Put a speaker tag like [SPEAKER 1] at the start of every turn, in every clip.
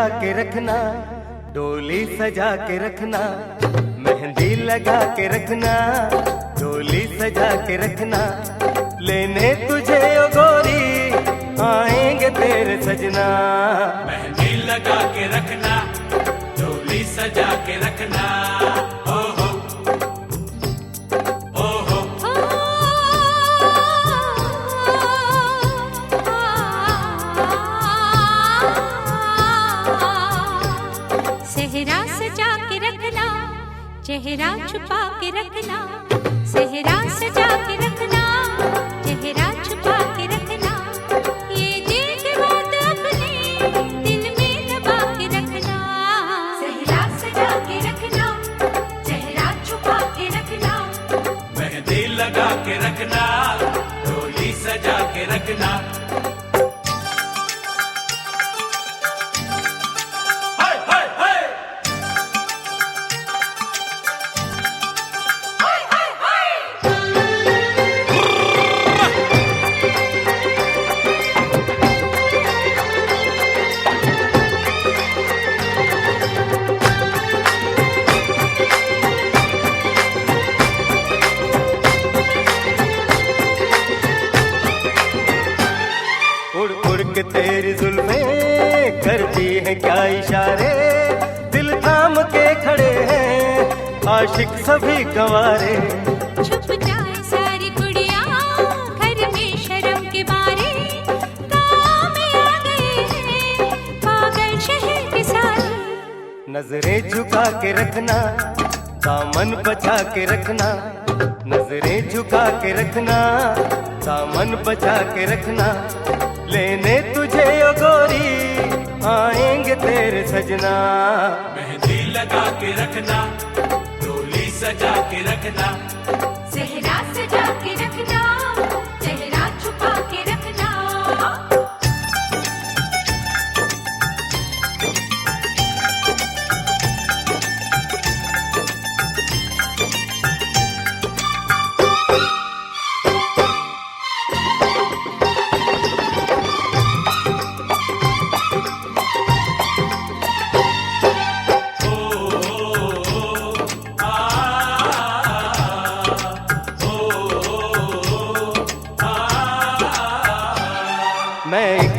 [SPEAKER 1] लगा के रखना, डोली सजा के रखना, मेहंदी लगा के रखना, डोली सजा के रखना। लेने तुझे ओ गोरी, आएँगे तेरे सजना।
[SPEAKER 2] मेहंदी लगा के रखना, डोली सजा के रखना।
[SPEAKER 3] चेहरा छुपा के रखना सेहरा सजा के रखना, चेहरा छुपा के रखना, ये दिल की बात अपने दिल में दबा के रखना। सेहरा सजा के रखना, चेहरा छुपा के रखना।
[SPEAKER 2] मेहंदी लगा के रखना डोली सजा के रखना।
[SPEAKER 1] इशारे दिल थाम के खड़े हैं आशिक सभी गंवारे।
[SPEAKER 3] छुप जाए सारी कुड़िया घर में शर्म के मारे गाँव में आ गए हैं पागल शहर के सारे।
[SPEAKER 1] नज़रें झुका के रखना दामन बचा के रखना। नज़रें झुका के रखना दामन बचा के रखना। लेने गोरी आएँगे तेरे सजना।
[SPEAKER 2] मेहंदी लगा के रखना डोली सजा के रखना।
[SPEAKER 3] सेहरा सजा के रखना।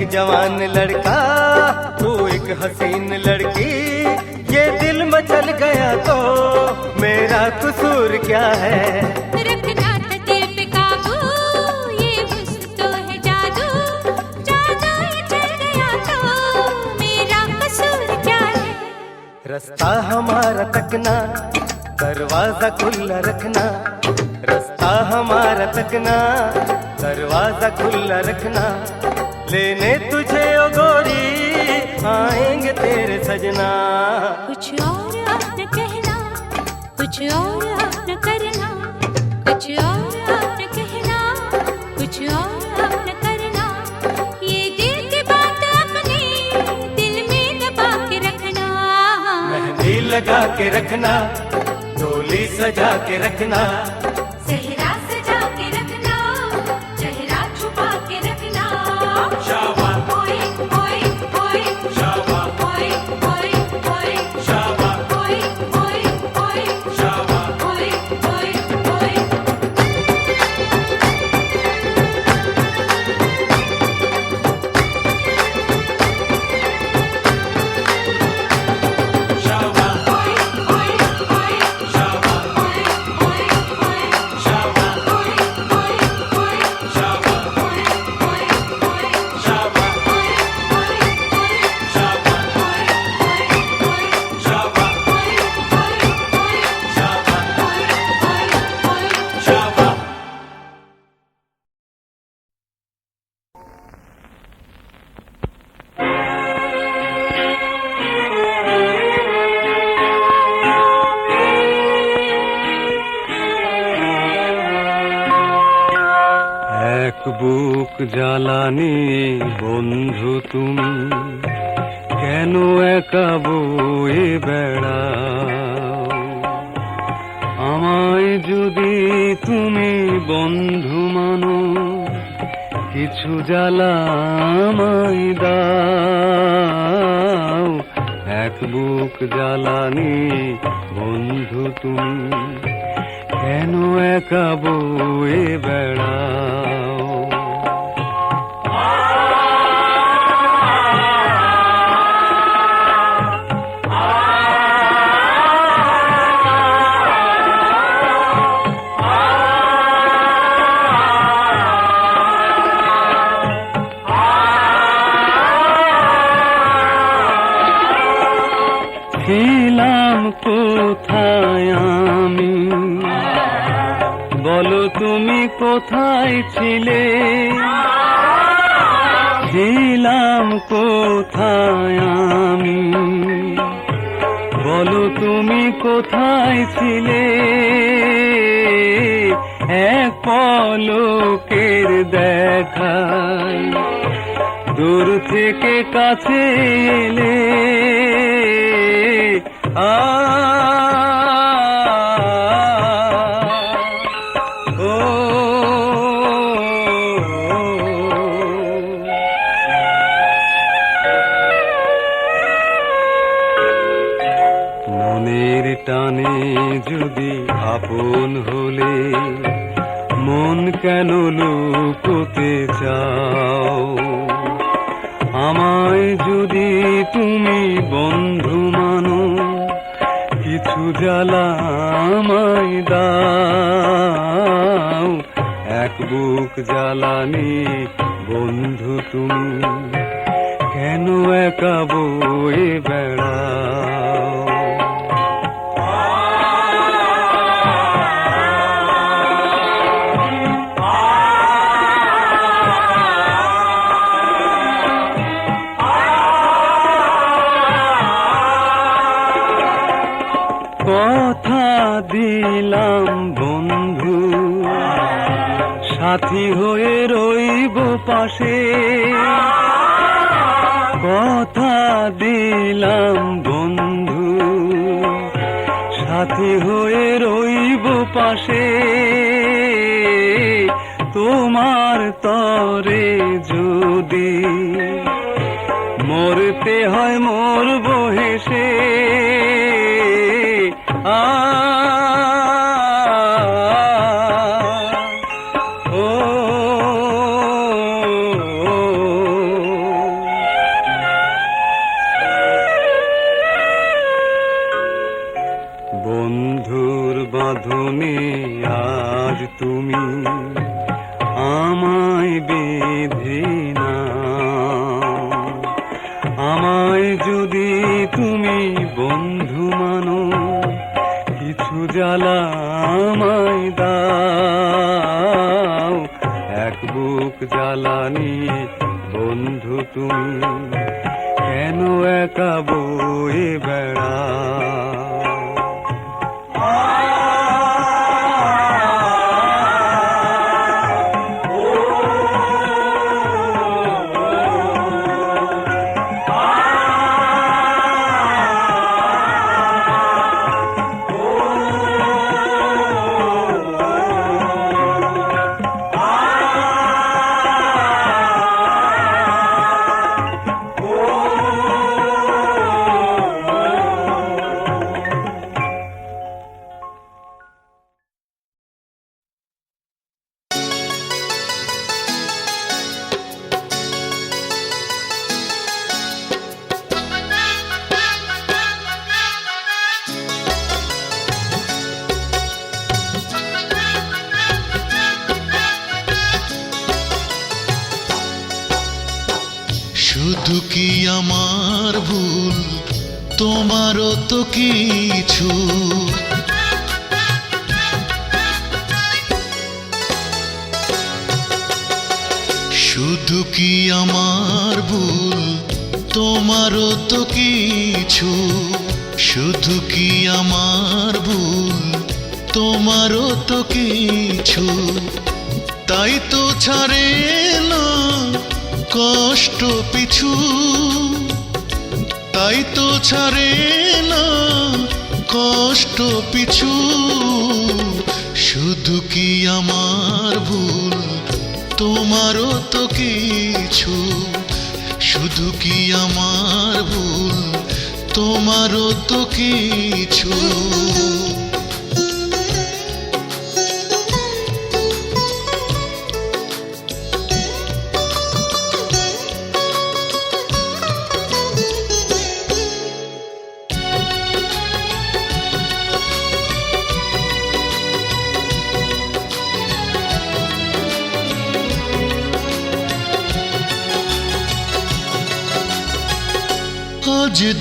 [SPEAKER 1] जवान लड़का तू एक हसीन लड़की। ये दिल मचल तो
[SPEAKER 3] तो गया तो मेरा कसूर क्या है?
[SPEAKER 1] रास्ता हमारा तकना दरवाज़ा खुला रखना। रास्ता हमारा तकना दरवाज़ा खुला रखना। लेने तुझे ओ गोरी आएँगे तेरे सजना।
[SPEAKER 3] कुछ और अब न कहना कुछ और अब न करना कुछ और अब न कहना कुछ और अब न करना। ये दिल की बात अपने दिल में दबा के रखना।
[SPEAKER 1] मेहंदी लगा के रखना डोली सजा के रखना।
[SPEAKER 4] জ্বালানি বন্ধু তুমি, কেন একা বয়ে বেড়া আমায় যদি তুমি বন্ধু মানো, কিছু জ্বালা আমায় দাও। এক বুক জ্বালানি বন্ধু তুমি, কেন একা বয়ে কোথায় আমি? বলো তুমি কোথায় ছিলে? ছিলাম কোথায় আমি? বলো তুমি কোথায় ছিলে? এক পলকের দেখায়। দূর থেকে কাছে এলে চাও। আমায় যদি তুমি বন্ধু মানো, কিছু জ্বালা আমায় দাও। এক বুক জ্বালানি বন্ধু তুমি, কেন একা বয়ে সাথী হয়ে রইব পাশে। তোমার তরে যদি মরতে হয় মরব হেসে। আ বাঁধনে আজ তুমি আমায় বেঁধে না আমায় যদি তুমি বন্ধু মানো, কিছু জ্বালা আমায় দাও। এক বুক জ্বালানি বন্ধু তুমি, কেন একা বয়ে বেড়াও?
[SPEAKER 5] শুধু কি আমার ভুল, তোমারও তো কিছু। শুধু কি আমার ভুল, তোমারও তো কিছু। শুধু কি আমার ভুল, তোমারও তো কিছু। তাই তো ছাড়ে না কষ্ট পিছু, তাই তো ছাড়ে না কষ্ট পিছু। শুধু কি আমার ভুল? তোমারও তো কিছু। শুধু কি আমার ভুল? তোমারও তো কিছু।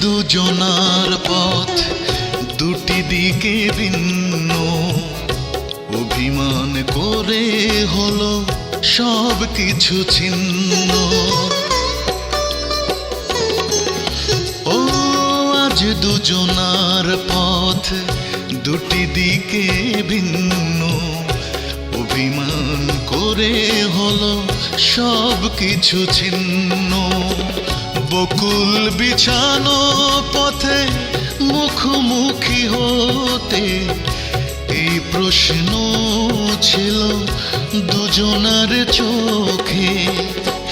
[SPEAKER 5] দুজনার পথ দুটি দিকে ভিন্ন, অভিমান করে হলো সব কিছু ছিন্ন। ও, আজ দুজনার পথ দুটি দিকে ভিন্ন, অভিমান করে হলো সব কিছু ছিন্ন। বকুল বিছানো পথে মুখোমুখি হতে এই প্রশ্ন ছিল দুজনার চোখে।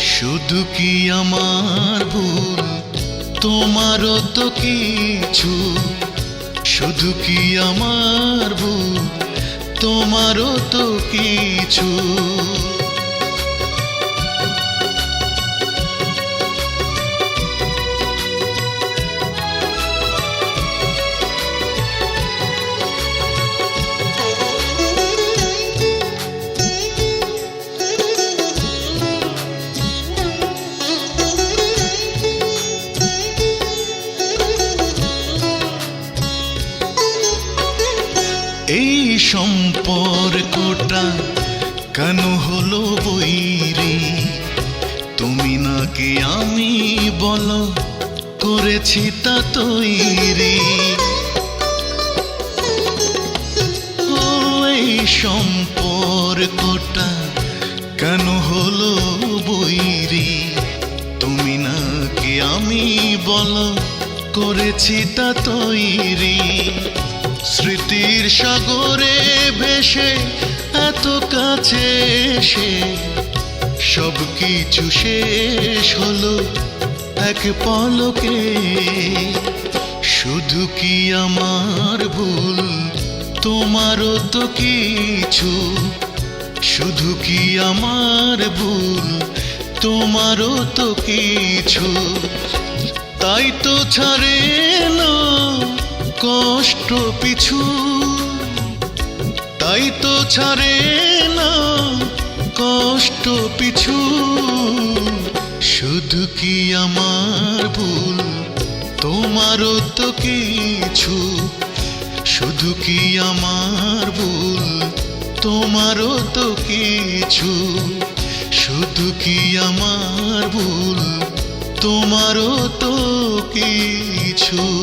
[SPEAKER 5] শুধু কি আমার ভুল? তোমারও তো কিছু। শুধু কি আমার ভুল? তোমারও তো কিছু। করেছি তা তৈরি। ও, এই সম্পর্কটা কেন হলো বৈরি? তুমি নাকি আমি বলো করেছি তা তৈরি। স্মৃতির সাগরে ভেসে এত কাছে এসে সব কিছু শেষ হলো এক পলকে, শুধু কি আমার ভুল? তোমারও তো কিছু। শুধু কি আমার ভুল? তোমারও তো কিছু। তাই তো ছাড়ে না কষ্ট পিছু। তাই তো ছাড়ে না কষ্ট পিছু। শুধু কি আমার ভুল? তোমারও তো কিছু। শুধু কি আমার ভুল? তোমারও তো কিছু। শুধু কি আমার ভুল? তোমারও তো কিছু।